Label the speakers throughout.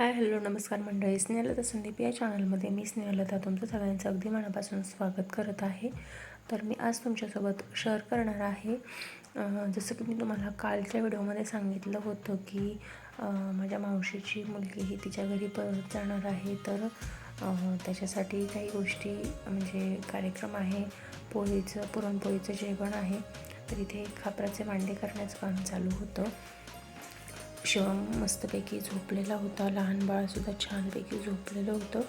Speaker 1: Hi hello नमस्कार मंडळी. स्नेहलता संदीप या चॅनलमध्ये मी स्नेहलता तुमचं सगळ्यांचं अगदी मनापासून स्वागत करत आहे. तर मी आज तुमच्यासोबत शेअर करणार आहे. जसं की मी तुम्हाला कालच्या व्हिडिओमध्ये सांगितलं होतं की माझ्या मावशीची मुलगी ही तिच्या घरी परत जाणार आहे. तर त्याच्यासाठी काही गोष्टी म्हणजे कार्यक्रम आहे. पोळीचं पुरणपोळीचं जेवण आहे. तर इथे खापराचे मांडे करण्याचं काम चालू होतं. शिवम मस्तपैकी झोपलेला होता. लहान बाळसुद्धा छानपैकी झोपलेलं होतं.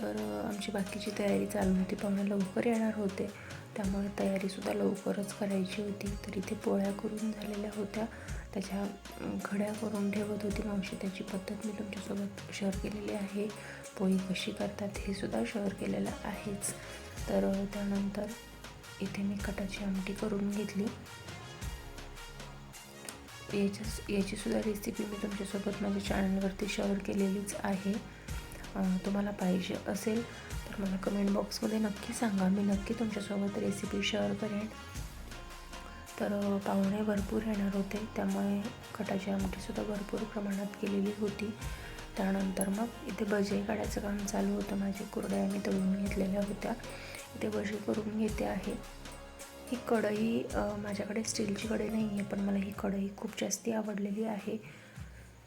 Speaker 1: तर आमची बाकीची तयारी चालू होती. पाहुणे लवकर येणार होते. त्यामुळे तयारीसुद्धा लवकरच करायची होती. तर इथे पोळ्या करून झालेल्या होत्या. त्याच्या घड्या करून ठेवत होती मावशी. त्याची पद्धत मी तुमच्यासोबत शेअर केलेली आहे. पोळी कशी करतात हे सुद्धा शेअर केलेलं आहेच. तर त्यानंतर इथे मी कटाची आमटी करून घेतली. याच्या याची याचीसुद्धा रेसिपी मी तुमच्यासोबत माझ्या चॅनलवरती शेअर केलेलीच आहे. तुम्हाला पाहिजे असेल तर मला कमेंट बॉक्समध्ये नक्की सांगा. मी नक्की तुमच्यासोबत रेसिपी शेअर करेन. तर पाहुणे भरपूर येणार होते त्यामुळे कटाची आमटीसुद्धा भरपूर प्रमाणात केलेली होती. त्यानंतर मग इथे भजे काढायचं काम चालू होतं. माझे कुरड्या मी तळून घेतलेल्या होत्या. इथे भजे करून घेते आहे. ही कढई माझ्याकडे स्टीलची कढई नाही आहे पण मला ही कढई खूप जास्ती आवडलेली आहे.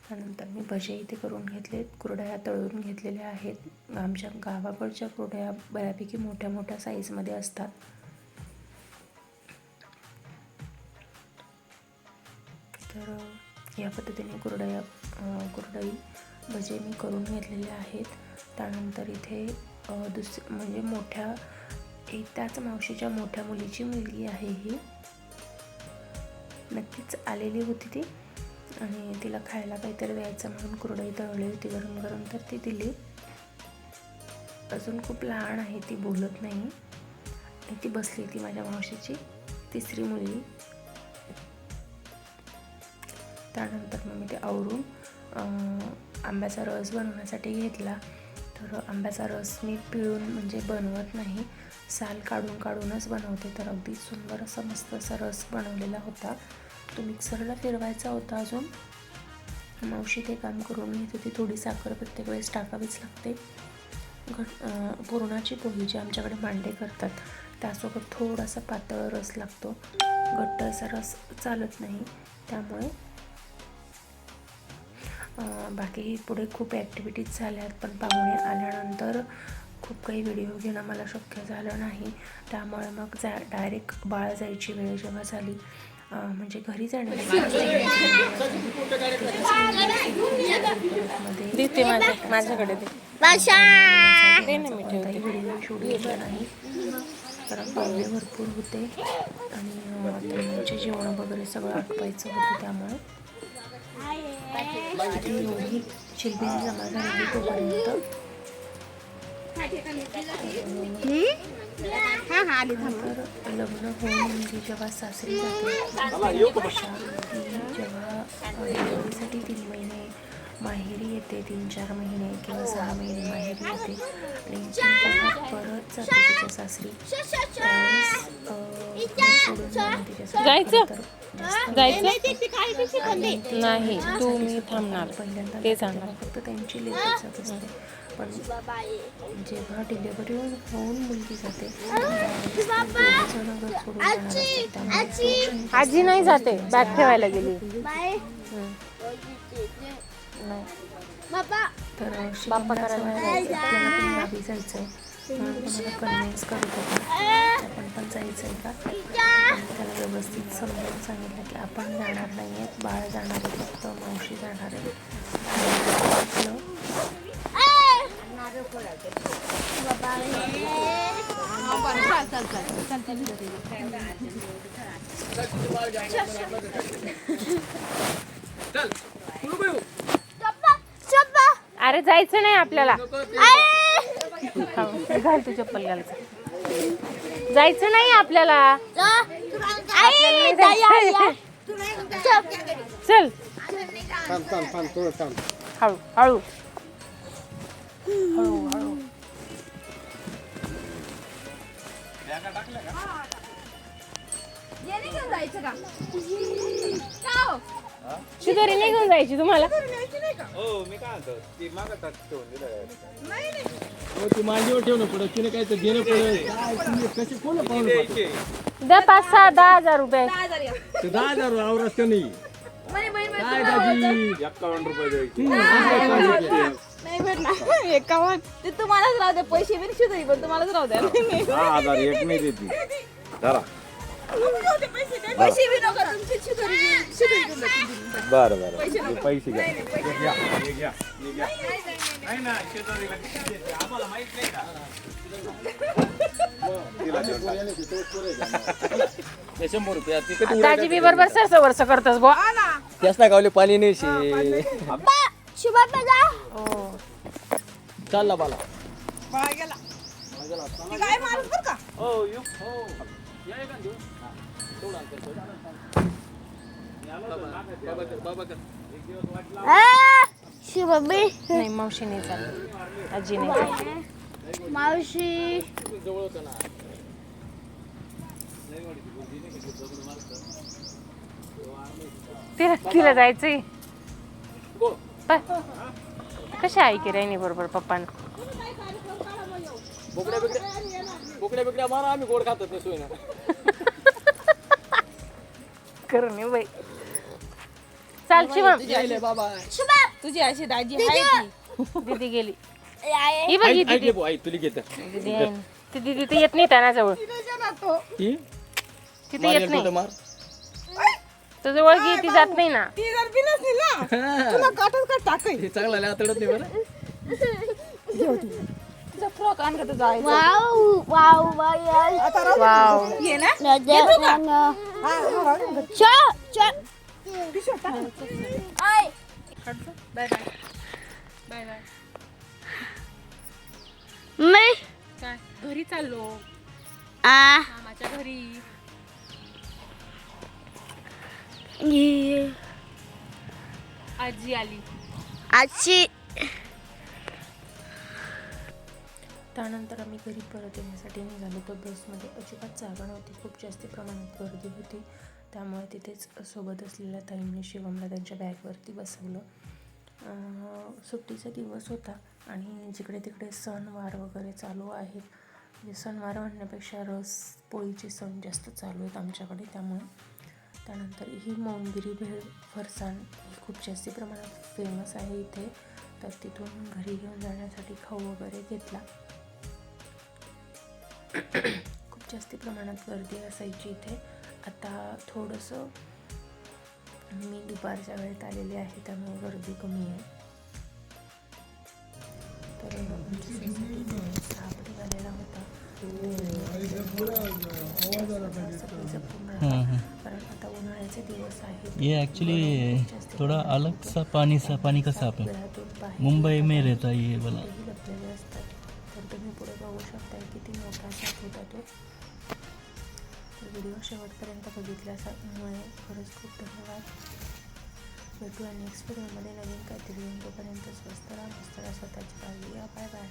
Speaker 1: त्यानंतर मी भजे इथे करून घेतले कुरडया तळून घेतलेल्या आहेत. आमच्या गावाकडच्या कुरड्या बऱ्यापैकी मोठ्या मोठ्या साईजमध्ये असतात. तर या पद्धतीने कुरडया कुरडई भजे मी करून घेतलेले आहेत. त्यानंतर इथे दुस म्हणजे मोठ्या एक त्याच मावशीच्या मोठ्या मुलीची मुलगी आहे ही. नक्कीच आलेली होती ती. आणि तिला खायला काहीतरी द्यायचं म्हणून कुरडई तळली होती गरम गरम तर ती दिली. अजून खूप लहान आहे ती बोलत नाही. आणि ती बसली ती माझ्या मावशीची तिसरी मुलगी. त्यानंतर मग मी ते आवरून आंब्याचा रस बनवण्यासाठी घेतला. तर आंब्याचा रस मी पिळून म्हणजे बनवत नाही. साल काढून काढूनच बनवते. तर अगदी सुंदर असा मस्त असा रस बनवलेला होता. तो मिक्सरला फिरवायचा होता अजून. मावशी ते काम करून घेत होती थोडी साखर प्रत्येक वेळेस टाकावीच लागते. घट पुरणाची पोळी जी आमच्याकडे मांडे करतात त्यासोबत थोडासा पातळ रस लागतो. घट्ट असा रस चालत नाही. त्यामुळे बाकी पुढे खूप ॲक्टिव्हिटीज झाल्यात पण पाहुणे आल्यानंतर खूप काही व्हिडिओ घेणं मला शक्य झालं नाही त्यामुळे मग जा डायरेक्ट बाळ जायची वेळ जेव्हा झाली म्हणजे घरी
Speaker 2: माझ्या माझ्याकडे ठेवते
Speaker 1: व्हिडिओ शूट घेतला नाही कारण पाहुणे भरपूर होते आणि त्यांचे जेवण वगैरे सगळं आटवायचं होतं त्यामुळे एवढी चिलबिल जमा झालेली तोपर्यंत लग्न होऊन ती जेव्हा सासरी जाते जेव्हा तीन महिने माहेरी येते तीन चार महिने किंवा सहा महिने माहेरी येते. आणि परत जाते तिच्या सासरी.
Speaker 2: जायचं? जायचं? नाही. तू मी थांबणार.
Speaker 1: पहिल्यांदा
Speaker 2: ते.
Speaker 1: तेव्हा फक्त त्यांची लेकच जात असते. पण जेव्हा डिलेवरी होऊन मुलगी जाते
Speaker 2: आजी नाही जाते बॅग ठेवायला गेली.
Speaker 1: तर जायचंय. म्हणून तुम्हाला कन्व्हिन्स करत होता. आपण पण जायचंय का? आणि त्याला व्यवस्थित समजावून सांगितलं की आपण जाणार नाही आहेत बाळ जाणार आहे फक्त मावशी जाणार आहे.
Speaker 2: अरे जायचं नाही आपल्याला. घाल तू चप्पल घाल. जायचं नाही आपल्याला. चल.
Speaker 3: थांब थांब थांब थोडं थांब.
Speaker 2: हळू हळू. हळू हळू
Speaker 4: येणे घेऊन जायचं का का हो?
Speaker 2: शिदोरी निघून जायची तुम्हाला.
Speaker 4: हो मी काय म्हणतो ती मागतात ठेवून दिलं
Speaker 3: हो ती मांडीवर ठेवणं पडत तिने काय तर घेणं पडत काय कसे कोण पाहून
Speaker 4: द्यायचे.
Speaker 2: पाच सहा दहा हजार रुपये.
Speaker 3: ते दहा हजार आवरत का नाही? काय दाजी?
Speaker 4: एक्कावन्न रुपये द्यायचे.
Speaker 5: नाही भेटणार. एकावन्न ते तुम्हालाच राहू द्या. पैसे बी शिदोरी पण तुम्हालाच राहू द्या.
Speaker 4: दहा हजार एक नाही देते. धरा.
Speaker 5: पैसे बी नका तुमची शिदोरी बी- शिदोरी बी नका.
Speaker 4: बरं बरं. पैसे घ्या. हे घ्या हे घ्या हे घ्या. नाही ना? आम्हाला माहीत नाही.
Speaker 3: शंभर
Speaker 2: हो
Speaker 3: चालला बाला
Speaker 4: हो.
Speaker 6: शिवबी
Speaker 2: नाही मावशी नाही चालत आजी नाही चालत
Speaker 6: मावशी.
Speaker 2: तिला तिला जायचंय. पाय. कशी ऐके राहिनी बरोबर पप्पानं?
Speaker 3: बोकड्या बिकड्या बोकड्या बिकड्या मारा आम्ही गोड खातात नाही सोय ना
Speaker 2: करून ये बाई चाल शिवम
Speaker 3: बाबा
Speaker 5: तुझी अशी दाजी आहे ती.
Speaker 2: दीदी गेली. ही बघ ही दीदी.
Speaker 3: आई तुली घेत.
Speaker 2: दीदी आहे. ना. ती दीदी तर येत नाही त्यांना जवळ
Speaker 3: ती?
Speaker 2: तिथे येत नाही.
Speaker 3: मार?
Speaker 2: जवळ गे ती जात नाही ना.
Speaker 5: ती जर बी नसली ना तुला काटच काट टाकाय.
Speaker 3: हे चांगला लय आतडत नाही बरं.
Speaker 5: तुझा. फ्रॉक आण का तुझा आईचा?
Speaker 6: वाव वाव बाय
Speaker 5: आता राहू दे.
Speaker 2: वाव.
Speaker 5: ये ना. हा, हा, राहू दे.
Speaker 6: च च मी
Speaker 2: काय? घरी चाललो.
Speaker 6: आ.
Speaker 2: मामाच्या घरी.
Speaker 6: ये.
Speaker 2: आजी आली.
Speaker 6: आजची
Speaker 1: त्यानंतर आम्ही घरी परत येण्यासाठी निघालो. तर बसमध्ये अजिबात जागा नव्हती. खूप जास्त प्रमाणात गर्दी होती. त्यामुळे तिथेच सोबत असलेल्या ताईंनी शिवमला त्यांच्या बॅगवरती बसवलं. अं, सुट्टीचा दिवस होता आणि जिकडे तिकडे सणवार वगैरे चालू आहेत म्हणजे सणवार म्हणण्यापेक्षा रस पोळीचे सण जास्त चालू आहेत आमच्याकडे. त्यामुळे त्यानंतर ही मौनगिरी भेळ फरसाण ही खूप जास्ती प्रमाणात फेमस आहे इथे. तर तिथून घरी घेऊन जाण्यासाठी खाऊ वगैरे घेतला. खूप जास्ती प्रमाणात गर्दी असायची इथे. आता थोडंसं मी दुपारच्या वेळेत आलेले आहे त्यामुळे गर्दी कमी आहे. तर सापडे झालेला होता. सगळे जपून राहा. कारण आता उन्हाळ्याचे दिवस आहेत
Speaker 7: ये एक्चुअली थोड़ा अलग सा पानी सा पानी का सांप है। मुंबई में रहता है ये वाला।
Speaker 1: लपलेले असतात तर तुम्ही पुढे बघू शकता किती मोठा साप होता तो। व्हिडिओ शेवटपर्यंत बघितल्यामुळे खरंच खूप धन्यवाद भेटूया नेक्स्ट व्हिडिओमध्ये नवीन काहीतरी तोपर्यंत स्वस्त राहा मस्त राहा स्वतःची काळजी घ्या बाय बाय